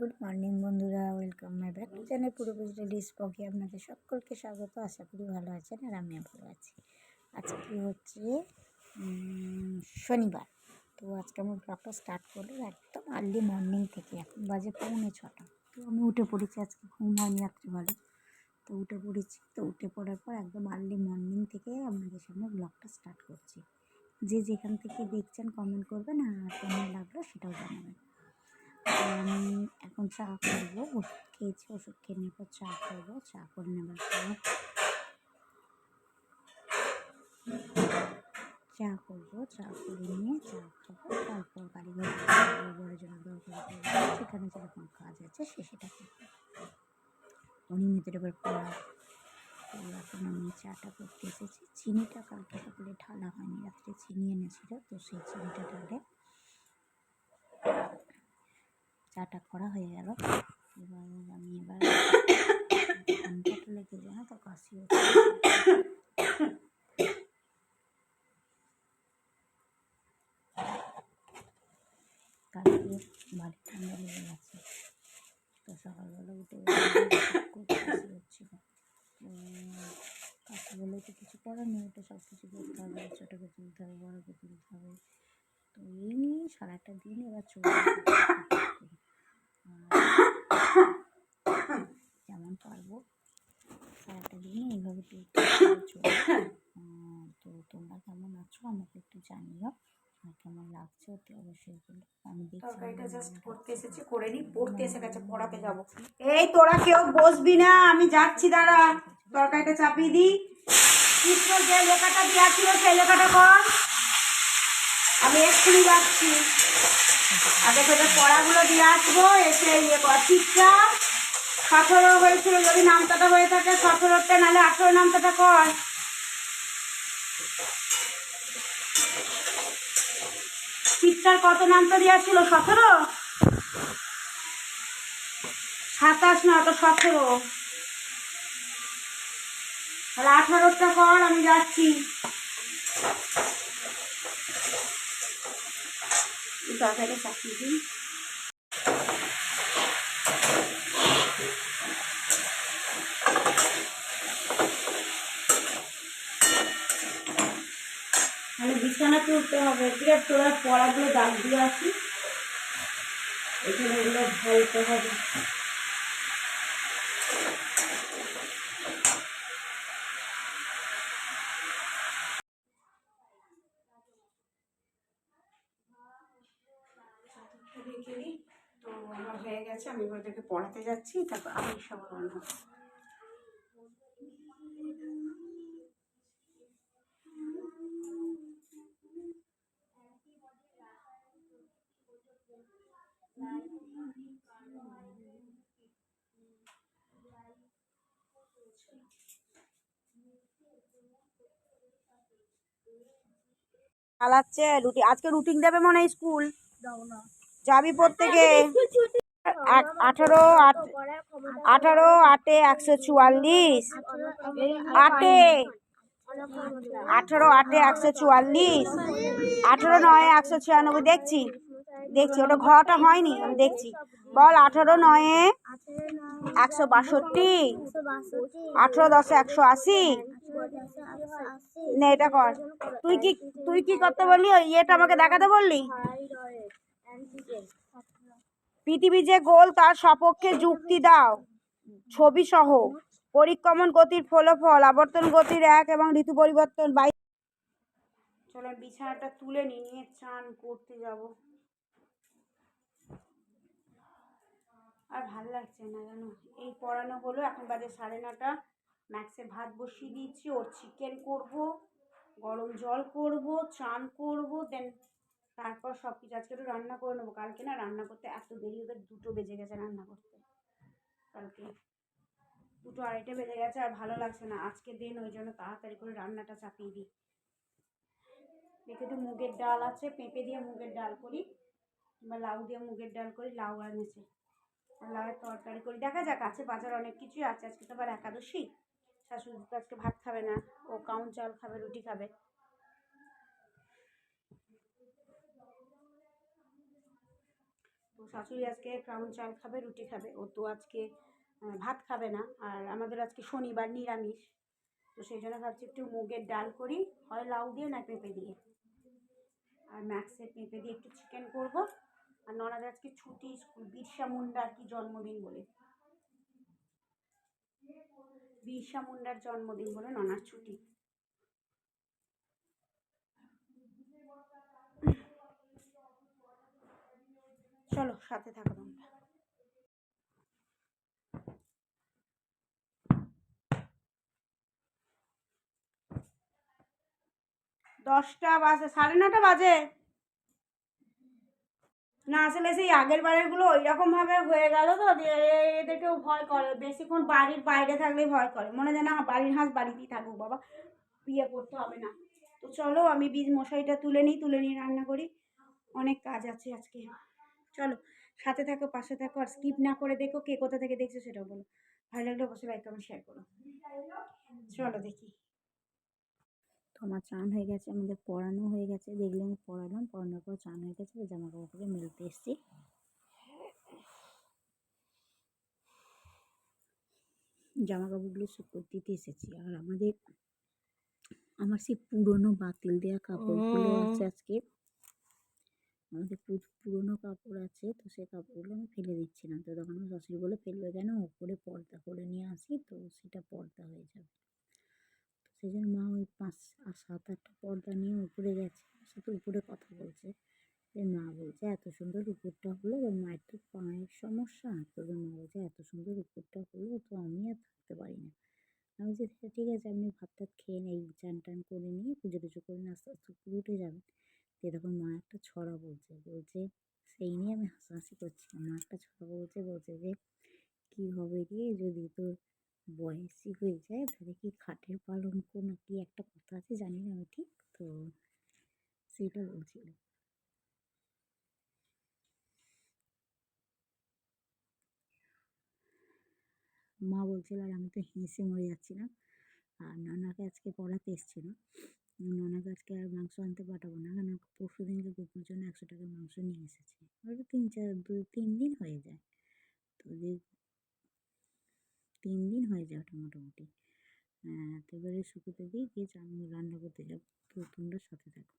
Good morning বন্ধুরা, welcome my back to channel পুরো বুঝলে ডিস ব্লগে আপনাদের সকলকে স্বাগত। আশা করি ভালো আছেন আর আমিও ভালো আছি। আজকে হচ্ছে শনিবার। তো আজকে আমি ব্লগটা স্টার্ট করল একদম আর্লি মর্নিং থেকে। এখন বাজে পৌনে ছটা। তো আমি উঠে পড়েছি, আজকে ঘুম হয়নি রাত্রিবেলা। তো উঠে পড়েছি, তো উঠে পড়ার পর একদম আর্লি মর্নিং থেকে আপনাদের সামনে ব্লগটা স্টার্ট করছি। যে যেখান থেকে দেখছেন কমেন্ট করবেন আর কেমন লাগল সেটাও জানাবেন। আমি এখন চা করব ওষুধ খেয়েছি, ওষুধ খেয়ে পর চা করব চা করে নেবার পর চা করব, চা করে নিয়ে চা খাব, তারপর বাড়ি ঘর দরকার সেখানে যেরকম কাজ আছে সে সেটা করব। অনিয়মিতের এবার পড়া এখন আমি চাটা করতে এসেছি। চিনিটা কালকে সকালে ঢালা হয়নি, রাত্রে চিনি এনেছিল, তো সেই চিনিটা ঢালে চাটা করা হয়ে গেল। এবার আমি এবার লেগে যায় না তো কাশি কালকে বাড়ি ঠান্ডা লেগে গেছে। তো সকালবেলা উঠে কাশি হচ্ছিল তো কাশি বলে তো কিছু করার নেই ওটা সব কিছু করতে হবে, ছোটোকে তুলতে হবে, বড়োকে তুলতে হবে। তো এই নিয়ে সারাটা দিন এবার চলে যেমন পারব? সারাটা দিন এইভাবে তো তোমরা কেমন আছো? আমাকে একটু জানিও। আর কেমন লাগছে ওতে অবশ্যই বলো। আমি দেখছি তরকারিটা জাস্ট করতে এসেছি করে নি পড়তে এসে গেছে পড়াতে যাব। এই তোরা কেউ বসবি না আমি যাচ্ছি দাঁড়া। তরকারিটা চাপিয়ে দিই কৃষ্ণ যে লেখাটা দেওয়া ছিল সেই লেখাটা কর। আমি এক্ষুনি যাচ্ছি। আগে তোদের পড়াগুলো দিয়ে আসব, এসে ইয়ে ঠিকটা সতেরো হয়েছিল, যদি নামতাটা হয়ে থাকে সতেরোটা নাহলে আঠেরো নামতাটা কর। ঠিকটার কত নামতা দেওয়া ছিল? সতেরো? সাতাশ না তো সতেরো। তাহলে আঠারোটা কর, আমি যাচ্ছি। তরকারিটা চাপিয়ে দিই মানে বিছানা তুলতে হবে। ঠিক আছে তোরা পড়াগুলো দাগ দিয়ে আসি। এখানে এগুলো ঢালতে হবে। দিই তো আমার হয়ে গেছে, আমি ওদেরকে পড়াতে যাচ্ছি, তারপর আমি সব চালাচ্ছে রুটি আজকে রুটিন দেবে মনে হয় স্কুল? যাবি প্রত্যেকে? আঠারো আট আঠারো আটে একশো চুয়াল্লিশ। আটে? আঠারো আটে একশো চুয়াল্লিশ। আঠারো নয় একশো ছিয়ানব্বই। দেখছি। দেখছি ওটা ঘটা হয়নি আমি দেখছি। বল আঠারো নয়ে একশো বাষট্টি। আঠারো দশে একশো আশি। নে এটা কর। তুই কি তুই কি করতে বললি? ওই ইয়েটা আমাকে দেখাতে বললি? পৃথিবী যে গোল, তার সপক্ষে যুক্তি দাও। ছবি সহ পরিক্রমণ গতির ফলাফল, আবর্তন গতির এক এবং ঋতু পরিবর্তন বাই চলো বিছানাটা তুলে নিয়ে চান করতে যাব। আর ভালো লাগছে না জানো? এই পড়ানো হলো, এখন বাজে সাড়ে নটা। ম্যাক্সে ভাত বসিয়ে দিয়েছি ওর চিকেন করব, গরম জল করব, চান করব দেন তারপর সব কিছু আজকে একটু রান্না করে নেব। কালকে না রান্না করতে এত দেরি হবে, দুটো বেজে গেছে রান্না করতে। কালকে দুটো আড়াইটে বেজে গেছে আর ভালো লাগছে না। আজকে দিন, ওই জন্য তাড়াতাড়ি করে রান্নাটা চাপিয়ে দিই। দেখে একটু মুগের ডাল আছে, পেঁপে দিয়ে মুগের ডাল করি, কিংবা লাউ দিয়ে মুগের ডাল করি, লাউ আনেছে আর লাউয়ের তরকারি করি। দেখা যাক, আছে বাজার অনেক কিছুই আছে। আজকে তো আবার একাদশী। শাশুড়ি তো আজকে ভাত খাবে না। ও কাউন চাল খাবে, রুটি খাবে। তো শাশুড়ি আজকে ক্রাউন চাল খাবে, রুটি খাবে। ও তো আজকে ভাত খাবে না। আর আমাদের আজকে শনিবার নিরামিষ। তো সেই জন্য ভাবছি একটু মুগের ডাল করি। হয় লাউ দিয়ে না পেঁপে দিয়ে। আর ম্যাক্সের পেঁপে দিয়ে একটু চিকেন করব। আর ননাদের আজকে ছুটি, স্কুল, বিরসা মুন্ডার কি জন্মদিন বলে। বিরসা মুন্ডার জন্মদিন বলে ননার ছুটি। চলো, সাথে থাকো তোমরা। দশটা বাজে, সাড়ে নটা বাজে। না, আসলে সেই আগের বারেরগুলো ওই রকমভাবে হয়ে গেল তো এদেরকেও ভয় করে। বেশিক্ষণ বাড়ির বাইরে থাকলেই ভয় করে। মনে হয় না, বাড়ির হাঁস বাড়িতেই থাকুক, বাবা। বিয়ে করতে হবে না। তো চলো, আমি বীজ মশাইটা তুলে নিই, তুলে নিয়ে রান্না করি। অনেক কাজ আছে আজকে। চলো সাথে থাকো পাশে থাকো আর স্কিপ না করে দেখো কে কোথা থেকে দেখছ সেটাও বলো। ভালো লাগলে অবশ্যই লাইক কমেন্ট শেয়ার করো। চলো দেখি। তো আমার চান হয়ে গেছে আমাদের পড়ানো হয়ে গেছে। দেখলে আমি পড়ালাম পড়ানোর পর চান হয়ে গেছে জামা কাপড়কে মেলতে এসেছি। জামা কাপড়গুলো শুকোতে দিতে এসেছি আর আমাদের আমার সেই পুরনো বাতিল দেওয়া কাপড়গুলো আছে আজকে। আমাদের পুরনো কাপড় আছে তো সেই কাপড়গুলো আমি ফেলে দিচ্ছি না তো তখন আমার শাশুড়ি বলে ফেলবে কেন? ওপরে পর্দা করে নিয়ে আসি তো সেটা পর্দা হয়ে যাবে। তো সেই জন্য মা ওই পাঁচ আর সাত আটটা পর্দা নিয়ে উপরে গেছে সাথে উপরে কথা বলছে। যে মা বলছে এত সুন্দর উপরটা হলো ওর মায়ের তো পায়ের সমস্যা। তো মা বলছে এত সুন্দর উপরটা হলো তো আমি আর থাকতে পারি না। আমি "আচ্ছা, ঠিক আছে আপনি ভাত টাত খেয়ে নেই চান টান করে নিয়ে পুজো টুজো করে নিয়ে আস্তে আস্তে উঠে যাবেন। দিয়ে তখন মা একটা ছড়া বলছে বলছে, সেই নিয়ে আমি হাসাহাসি করছিলাম মা একটা ছড়া বলছে বলছে যে, কী হবে রে যদি তোর বয়সী হয়ে যায়, তাহলে কি খাটের পালঙ্ক না কি একটা কথা আছে জানি না আমি ঠিক? তো সেটা বলছিল। মা বলছিল, আর আমি তো হেসে মরে যাচ্ছিলাম আর নানাকে আজকে পড়াতে এসেছিল। নানাকে আজকে আর মাংস আনতে পাঠাবো না। কেন? পরশু দিনকে গোপুর জন্য একশো টাকা মাংস নিয়ে এসেছে। হয়তো তিন চার, দু, তিন দিন হয়ে যায়। তো যে তিন দিন হয়ে যায় ওটা মোটামুটি। তো এবারে শুকুতে দিয়ে আমি রান্না করতে যাব। তো তোমরা সাথে থাকো।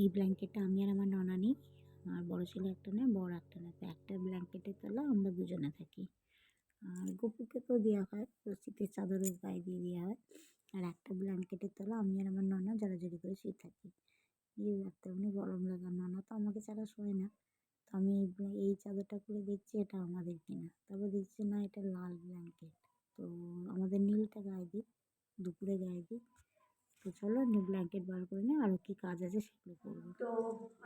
এই ব্ল্যাঙ্কেটটা আমি আর আমার ননা নিই। আমার বড় ছেলে একটা নেয়, বড় একটা নেয়। তো একটা ব্ল্যাঙ্কেটের তলা আমরা দুজনে থাকি। আর গপুকে তো দেওয়া হয় তো শীতের চাদরের গায়ে দিয়ে দেওয়া হয়। আর একটা ব্ল্যাঙ্কেটের তলা আমি আর আমার ননা জড়াজড়ি করে শুয়ে থাকি। এই রাত্রেবেলা গরম লাগার নানা তো আমাকে ছাড়া শোয় না। তো আমি এই এই চাদরটা খুলে দেখছি, এটা আমাদের কিনা। তারপর দেখছি, না, এটা লাল ব্ল্যাঙ্কেট তো আমাদের নীলটা গায়ে দিই, দুপুরে গায়ে দিই। তো চলো নীল ব্ল্যাঙ্কেট বার করে নিই আরও কী কাজ আছে সেগুলো করব। তো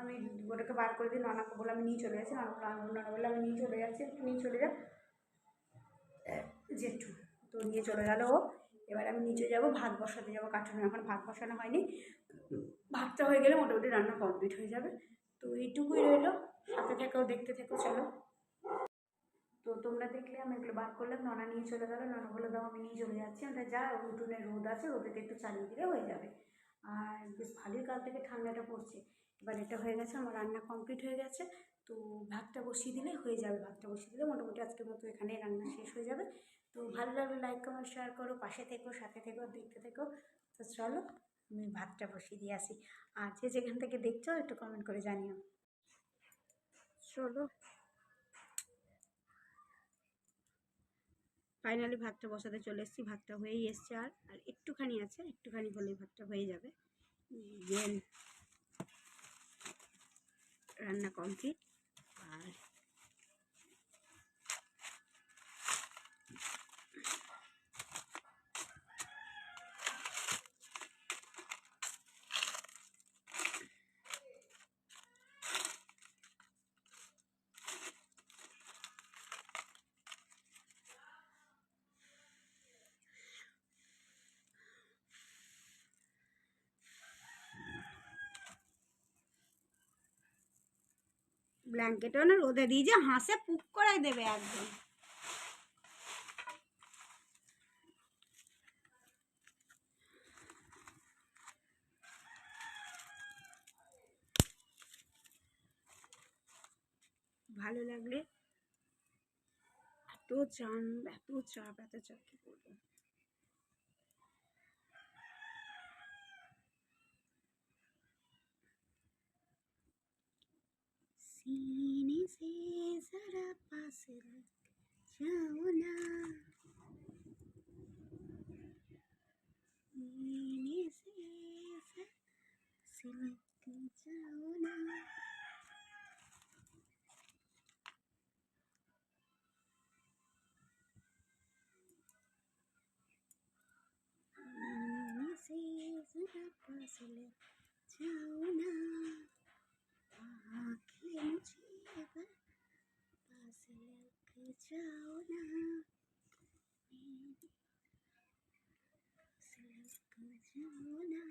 আমি ওটাকে বার করে দিই নানাকে বলে আমি নিয়ে চলে যাচ্ছি, নানা বলে আমি নিয়ে চলে যাচ্ছি, নিয়ে চলে যা। জেঠু, তো নিয়ে চলে গেল ও। এবার আমি নিচে যাব, ভাত বসাতে যাব কাঠুনে এখন ভাত বসানো হয়নি। ভাতটা হয়ে গেলে মোটামুটি রান্না কমপ্লিট হয়ে যাবে। তো এইটুকুই রইল, সাথে থেকেও দেখতে থেকেও চলো। তো তোমরা দেখলে আমি এগুলো বার করলাম, ননা নিয়ে চলে গেলো ননা বলে দাও, আমি নিয়ে চলে যাচ্ছি। আমরা যা উঠোনে রোদ আছে রোদেতে একটু চালিয়ে দিলে হয়ে যাবে। আর বেশ ভালোই কাল থেকে ঠান্ডাটা পড়ছে। এবার এটা হয়ে গেছে, আমার রান্না কমপ্লিট হয়ে গেছে। তো ভাতটা বসিয়ে দিলে হয়ে যাবে, ভাতটা বসিয়ে দিলে মোটামুটি আজকের মতো এখানেই রান্না শেষ হয়ে যাবে। তো ভালো লাগলে লাইক কমেন্ট শেয়ার করো, পাশে থেকো, সাথে থেকো, দেখতে থেকো। তো চলো, আমি ভাতটা বসিয়ে দিয়ে আসি। আর যে যেখান থেকে দেখছ, একটু কমেন্ট করে জানিও। চলো। ফাইনালি ভাতটা বসাতে চলে এসেছি। ভাতটা হয়েই এসছে আর আর একটুখানি আছে, একটুখানি হলেই ভাতটা হয়ে যাবে। রান্না কমপ্লিট আর ব্ল্যাঙ্কেটও না রোদে দিয়ে যে হাসে পুক করাই দেবে একদম। ভালো লাগলে এত চান, এত চাপ এত চাপ কি করব? सीने से जरा पास लग जाओ ना सीने से जरा पास लग जाओ ना सीने से जरा पास लग जाओ ना Jonah. Sleep with